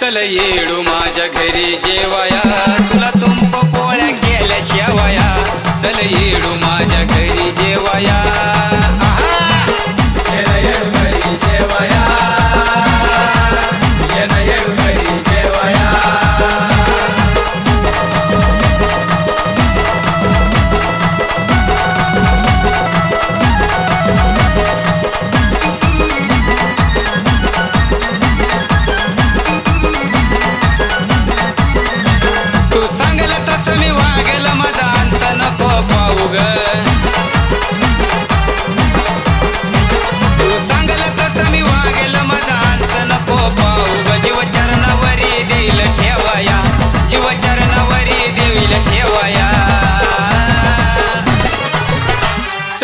चल येडू माझ्या घरी जेवाया. तुला तुंप पोळ्या गेल्या शेवाया. चल येडू माझ्या घरी जेवाया.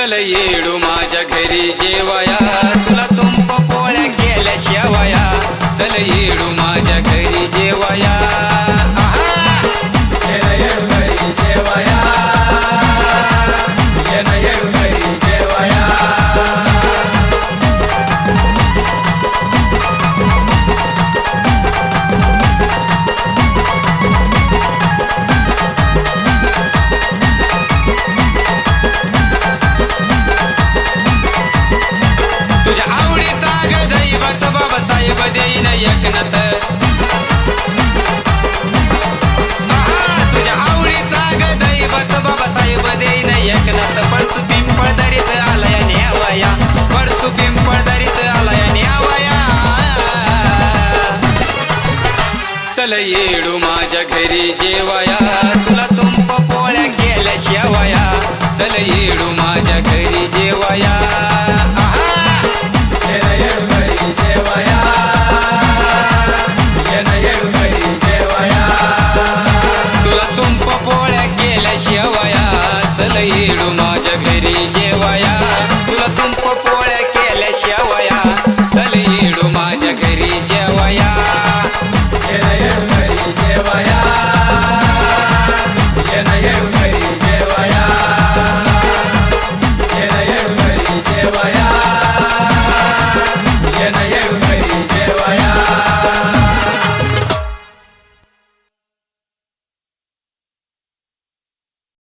चल येडू माझ्या घरी जेवाया चल येडू माझ्या घरी जेवाया. तुला तुंप पोळ्या गेल्या शेवाया चल येडू माझ्या घरी जेवाया. तुला तुंप पोळ्या गेल्या शेवाया चल येडू माझ्या घरी जेवाया. तुला तुंप पोळ्या केल्या शेवाया